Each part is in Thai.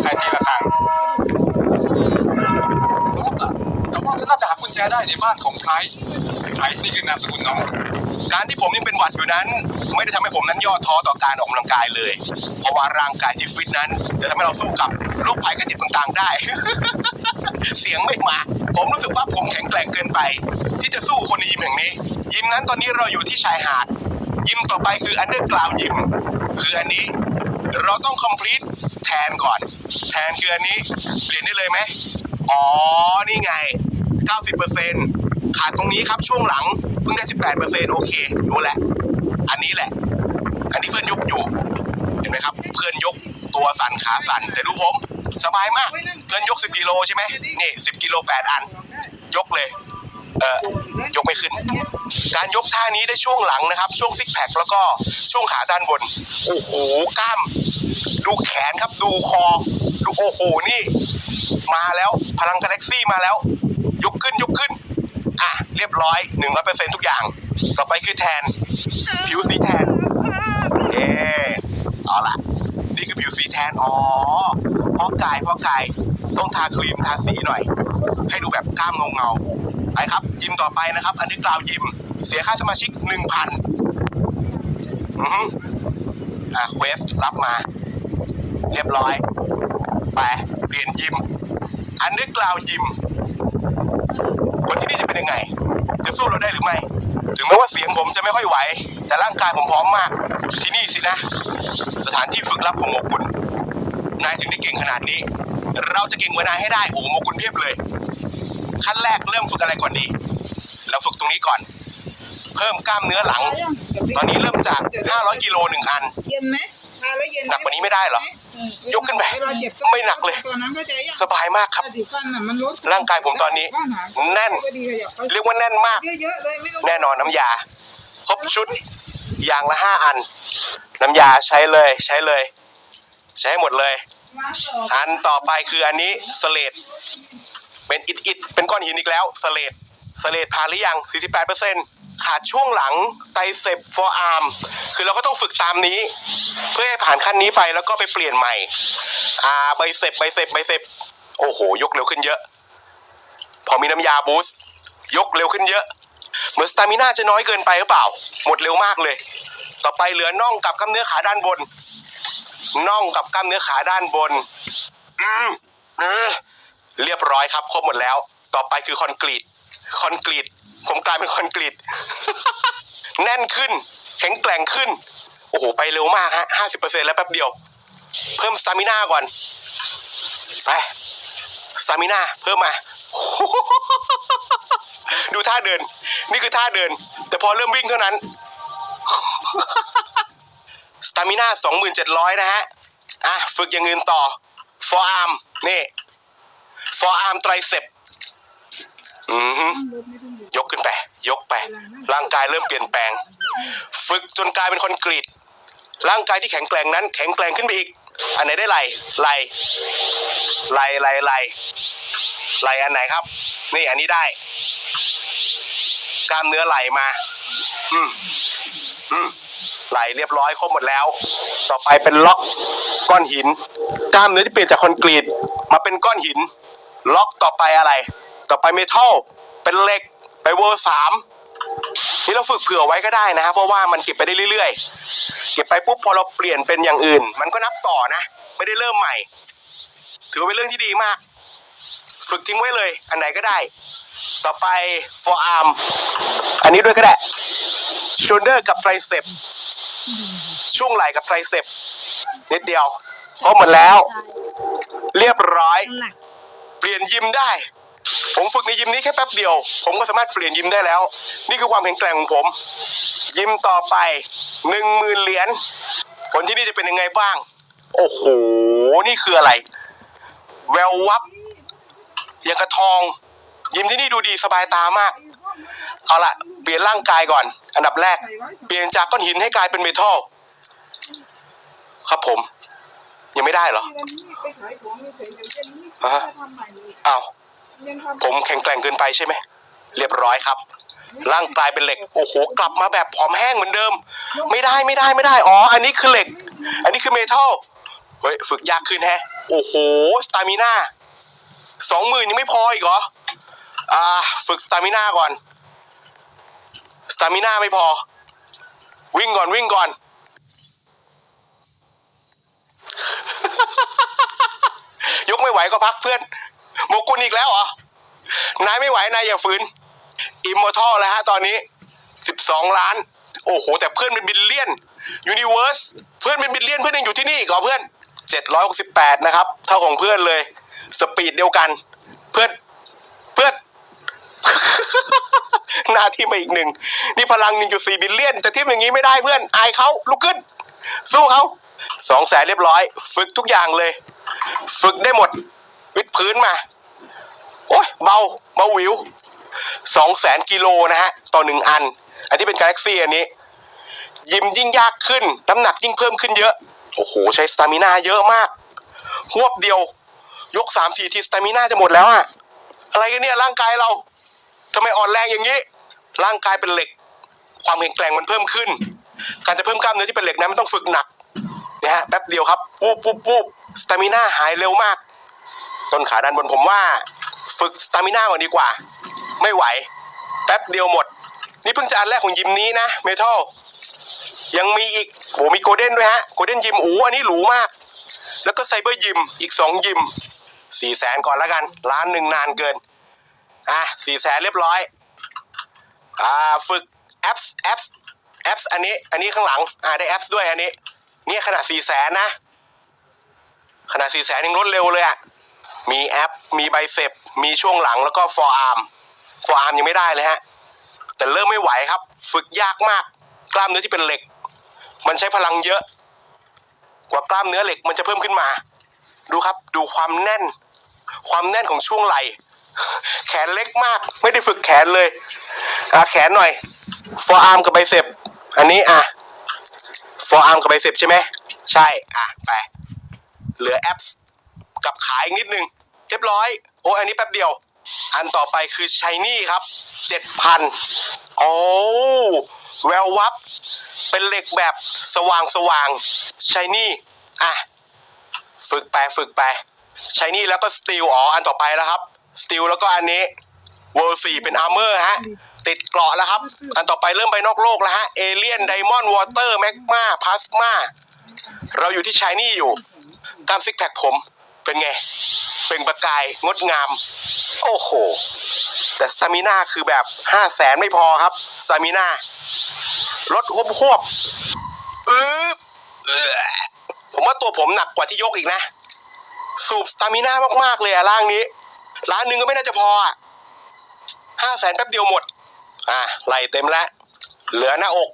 ใครตีระฆังรู้อะแต่ว่าจะน่าจะหากุญแจได้ในบ้านของไพรส์ไพรส์นี่คือนามสกุลน้อง การที่ผมยังเป็นหวัดอยู่นั้น ไม่ได้ทำให้ผมนั้นย่อท้อต่อการออกกำลังกายเลย เพราะว่าร่างกายที่ฟิตนั้น จะทำให้เราสู้กับโรคภัยไข้เจ็บต่างๆได้ เสียงไม่มา ผมรู้สึกว่าผมแข็งแกร่งเกินไป ที่จะสู้คนในยิมแห่งนี้ ยิมนั้นตอนนี้เราอยู่ที่ชายหาด ยิมต่อไปคืออันเดอร์กราวยิม คืออันนี้เราต้อง complete แทนก่อน แทนคืออันนี้ เปลี่ยนได้เลยไหมอ๋อ นี่ไง 90%ขาดตรงนี้ครับช่วงหลังเพิ่งได้ 18%โอเครู้แล้วอันนี้แหละ อันนี้เพื่อนยกอยู่ เห็นไหมครับ เพื่อนยกตัวสั่นขาสั่น แต่ดูผม สบายมาก เพื่อนยก 10กิโลใช่ไหมนี่ 10กิโล8อัน ยกเลยเออยกไม่ขึ้น การยกท่านี้ได้ช่วงหลังนะครับ ช่วงซิกแพคแล้วก็ช่วงขาด้านบน โอ้โหกล้าม ดูแขนครับดูคอ ดูโอ้โหนี่ มาแล้วพลังกาแล็กซี่มาแล้ว ยกขึ้นยกขึ้น อะ เรียบร้อยหนึ่งร้อยเปอร์เซ็นทุกอย่าง ต่อไปคือแทน ผิวสีแทนเย่เอาละนี่คือผิวสีแทนอ๋อพราะกายพราะกายต้องทาครีมทาสีหน่อย ให้ดูแบบกล้ามเงาเงาไปครับ ยิมต่อไปนะครับ อันนี้กล่าวยิม เสียค่าสมาชิกหนึ่งพันอือฮึอะเควสรับมา เรียบร้อย ไปเปลี่ยนยิม อันนี้กล่าวยิมคนที่นี่จะเป็นยังไง จะสู้เราได้หรือไม่ ถึงแม้ว่าเสียงผมจะไม่ค่อยไหว แต่ร่างกายผมพร้อมมาก ที่นี่สินะ สถานที่ฝึกรับของโมกุลนายถึงได้เก่งขนาดนี้ เราจะเก่งกว่านายให้ได้โอ้โหโมกุลเพียบเลย ขั้นแรกเริ่มฝึกอะไรก่อนดีเราฝึกตรงนี้ก่อน เพิ่มกล้ามเนื้อหลัง ตอนนี้เริ่มจาก 500 กิโลหนึ่งอัน เย็นไหมทาแล้วเย็นหนักกว่านี้ไม่ได้เหรอ ยกขึ้นไปเวลาเจ็บไม่หนักเลยตอนนั้นก็จะยังสบายมากครับยาสีฟันน่ะมันลดร่างกายผมตอนนี้ แน่นก็ดีขยับไปเรียกว่าแน่นมากเยอะๆเลยไม่ต้องแน่นอนน้ำยา ครบชุดอย่างละห้าอัน น้ำยาใช้เลยใช้เลย ใช้ให้หมดเลยมาต่ออันต่อไปคืออันนี้สเลดเป็นอิดอิดเป็นก้อนหินอีกแล้วสเลด สเลดผ่านหรือยัง 48%ขาดช่วงหลังไตเซปฟอร์อาร์มคือเราก็ต้องฝึกตามนี้ เพื่อให้ผ่านขั้นนี้ไปแล้วก็ไปเปลี่ยนใหม่อ่าไบเซปไบเซปไบเซปโอ้โห ยกเร็วขึ้นเยอะ พอมีน้ำยาบูสต์ยกเร็วขึ้นเยอะเหมือนสตามิน่าจะน้อยเกินไปหรือเปล่า หมดเร็วมากเลย ต่อไปเหลือน่องกับกล้ามเนื้อขาด้านบนน่องกับกล้ามเนื้อขาด้านบนอืมเรียบร้อยครับครบหมดแล้ว ต่อไปคือคอนกรีต คอนกรีต ผมกลายเป็นคอนกรีต แน่นขึ้น แข็งแกร่งขึ้น โอ้โห ไปเร็วมากฮะห้าสิบเปอร์เซ็นแล้วแป๊บเดียว เพิ่มสตามิน่าก่อน ไปสตามิน่าเพิ่มมา ดูท่าเดิน นี่คือท่าเดิน แต่พอเริ่มวิ่งเท่านั้น สตามิน่าสองหมื่นเจ็ดร้อยนะฮะ อะ ฝึกอย่างอื่นต่อ forearm นี่ forearm tricep อื อฮึยกขึ้นไป ยกไป ร่างกายเริ่มเปลี่ยนแปลง ฝึกจนกลายเป็นคอนกรีตร่างกายที่แข็งแกร่งนั้น แข็งแกร่งขึ้นไปอีก อันไหนได้ไหลไหลไหลไหลไหลไหลอันไหนครับ นี่อันนี้ได้ กล้ามเนื้อไหลมา อืมอืมไหลเรียบร้อยครบหมดแล้ว ต่อไปเป็นล็อกก้อนหิน กล้ามเนื้อที่เปลี่ยนจากคอนกรีตมาเป็นก้อนหิน ล็อกต่อไปอะไร ต่อไปเมทัลเป็นเหล็กไปเวอร์สามนี่เราฝึกเผื่อไว้ก็ได้นะครับเพราะว่ามันเก็บไปได้เรื่อยๆ เก็บไปปุ๊บพอเราเปลี่ยนเป็นอย่างอื่น มันก็นับต่อนะ ไม่ได้เริ่มใหม่ ถือว่าเป็นเรื่องที่ดีมาก ฝึกทิ้งไว้เลย อันไหนก็ได้ ต่อไป forearm อันนี้ด้วยก็ได้ shoulder กับ tricep ช่วงไหล่กับ tricep นิดเดียวครบหมดแล้ว เรียบร้อย เปลี่ยนยิมได้ ผมฝึกในยิมนี้แค่แป๊บเดียว ผมก็สามารถเปลี่ยนยิมได้แล้ว นี่คือความแข็งแกร่งของผม ยิมต่อไปหนึ่งหมื่นเหรียญผลที่นี่จะเป็นยังไงบ้าง โอ้โห นี่คืออะไร แวววับยังกระทอง ยิมที่นี่ดูดีสบายตามาก เอาละเปลี่ยนร่างกายก่อน อันดับแรก เปลี่ยนจากก้อนหินให้กลายเป็นเมทัลครับผม ยังไม่ได้เหรอวันนี้ไปขายของเฉยๆเดี๋ยวเย็นนี้อ่าฮะจะทำใหม่อีกอ้าวยังทำ ผมแข็งแกร่งเกินไปใช่ไหม เรียบร้อยครับ ร่างกายเป็นเหล็ก โอ้โห กลับมาแบบผอมแห้งเหมือนเดิม ไม่ได้ไม่ได้ไม่ได้ อ๋อ อันนี้คือเหล็ก อันนี้คือเมทัล เฮ้ย ฝึกยากขึ้นแฮะ โอ้โห สตามิน่าสองหมื่นยังไม่พออีกเหรอ อ่า ฝึกสตามิน่าก่อน สตามิน่าไม่พอ วิ่งก่อนวิ่งก่อน ยกไม่ไหวก็พักเพื่อน โมกุลอีกแล้วเหรอนายไม่ไหวนายอย่าฝืนอิมมอร์ทัลแล้วฮะตอนนี้ 12 ล้าน โอ้โห แต่เพื่อนเป็นบิลเลียนยูนิเว r ร์สเพื่อนเป็นบิลเลียนเพื่อนยังอยู่ที่นี่อีกเหรอเพื่อน 768 นะครับ เท่าของเพื่อนเลย สปีดเดียวกัน เพื่อนเพื่อนหน้าที่ไปอีกหนึ่ง นี่พลัง1.4บิลเลียน แต่ทีมอย่างนี้ไม่ได้เพื่อน อายเขาลุกขึ้น สู้เขาสองแสนเรียบร้อย ฝึกทุกอย่างเลย ฝึกได้หมด วิดพื้นมา โอ้ยเบาเบาวิวสองแสนกิโลนะฮะ ต่อหนึ่งอัน อันที่เป็นกาแล็กซี่อันนี้ ยิมยิ่งยากขึ้น น้ำหนักยิ่งเพิ่มขึ้นเยอะ โอ้โห ใช้สตามินาเยอะมากหวบเดียว ยกสามสี่ทีสตามินาจะหมดแล้วอะอะไรกันเนี่ยร่างกายเราทำไมอ่อนแรงอย่างนี้ ร่างกายเป็นเหล็ก ความแข็งแกร่งมันเพิ่มขึ้น การจะเพิ่มกล้ามเนื้อที่เป็นเหล็กนั้นมันต้องฝึกหนักนะฮะแป๊บเดียวครับปูบปูบปูบสตามินาหายเร็วมาก ต้นขาด้านบนผมว่า ฝึกสตามินาก่อนดีกว่า ไม่ไหว แป๊บเดียวหมด นี่เพิ่งจะอันแรกของยิมนี้นะเมทัลยังมีอีกโหมีโกลเด้นด้วยฮะโกลเด้นยิมโอ้อันนี้หรูมาก แล้วก็ไซเบอร์ยิมอีกสองยิมสี่แสนก่อนแล้วกันล้านหนึ่งนานเกิน อะสี่แสนเรียบร้อย อ่าฝึกแอปแอปแอปอันนี้อันนี้ข้างหลัง อ่าได้แอปด้วยอันนี้ เนี่ยขนาดสี่แสนนะ ขนาดสี่แสนยังลดเร็วเลยอะ มีแอป มีไบเซปมีช่วงหลังแล้วก็ฟอร์อาร์มฟอร์อาร์มยังไม่ได้เลยฮะ แต่เริ่มไม่ไหวครับ ฝึกยากมาก กล้ามเนื้อที่เป็นเหล็ก มันใช้พลังเยอะ กว่ากล้ามเนื้อเหล็กมันจะเพิ่มขึ้นมา ดูครับดูความแน่น ความแน่นของช่วงไหล่แขนเล็กมาก ไม่ได้ฝึกแขนเลยอะแขนหน่อยฟอร์อาร์มกับไบเซปอันนี้อะฟอร์อาร์มกับไบเซปใช่ไหมใช่อะไปเหลือแอป กับขาอีกนิดนึง เรียบร้อย โอ้อันนี้แป๊บเดียว อันต่อไปคือชายนี่ครับเจ็ดพันโอ้แวววับ เป็นเหล็กแบบสว่างสว่างชายนี่อะฝึกไปฝึกไปชายนี่แล้วก็สตีลอ๋ออันต่อไปแล้วครับสตีลแล้วก็อันนี้เวอร์สี่เป็นอาร์เมอร์ฮะ ติดเกราะแล้วครับ อันต่อไปเริ่มไปนอกโลกแล้วฮะเอเลียนไดมอนด์วอเตอร์แมกมาพลาสมาเราอยู่ที่ชายนี่อยู่กล้ามซิกแพคผม เป็นไง เป็นประกายงดงาม โอ้โห แต่สตามิน่าคือแบบห้าแสนไม่พอครับสตามิน่าลดหวบหวบอือเออผมว่าตัวผมหนักกว่าที่ยกอีกนะ สูบสตามิน่ามากๆเลยอะร่างนี้ ร้านหนึ่งก็ไม่น่าจะพออะห้าแสนแป๊บเดียวหมด อะไหลเต็มแล้ว เหลือหน้าอก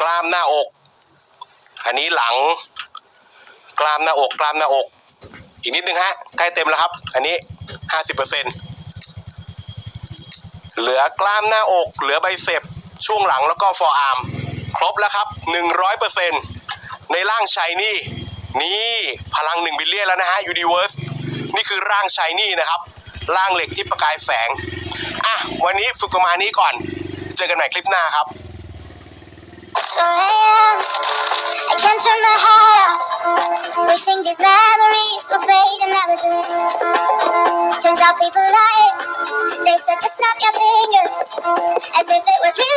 กล้ามหน้าอก อันนี้หลัง กล้ามหน้าอก กล้ามหน้าอก อีกนิดนึงฮะใกล้เต็มแล้วครับ อันนี้ห้าสิบเปอร์เซ็นเหลือกล้ามหน้าอก เหลือไบเซปช่วงหลังแล้วก็ฟอร์อาร์มครบแล้วครับหนึ่งร้อยเปอร์เซ็นในร่างชายนี่ นี่พลังหนึ่งบิลเลียนแล้วนะฮะยูนิเวิร์สนี่คือร่างชายนี่นะครับ ร่างเหล็กที่ประกายแสง อะ วันนี้ฝึกประมาณนี้ก่อน เจอกันใหม่คลิปหน้าครับ I can't turn my heart off. Wishing these memories will fade and never do. Turns out people lie. They said just snap your fingers. As if it was really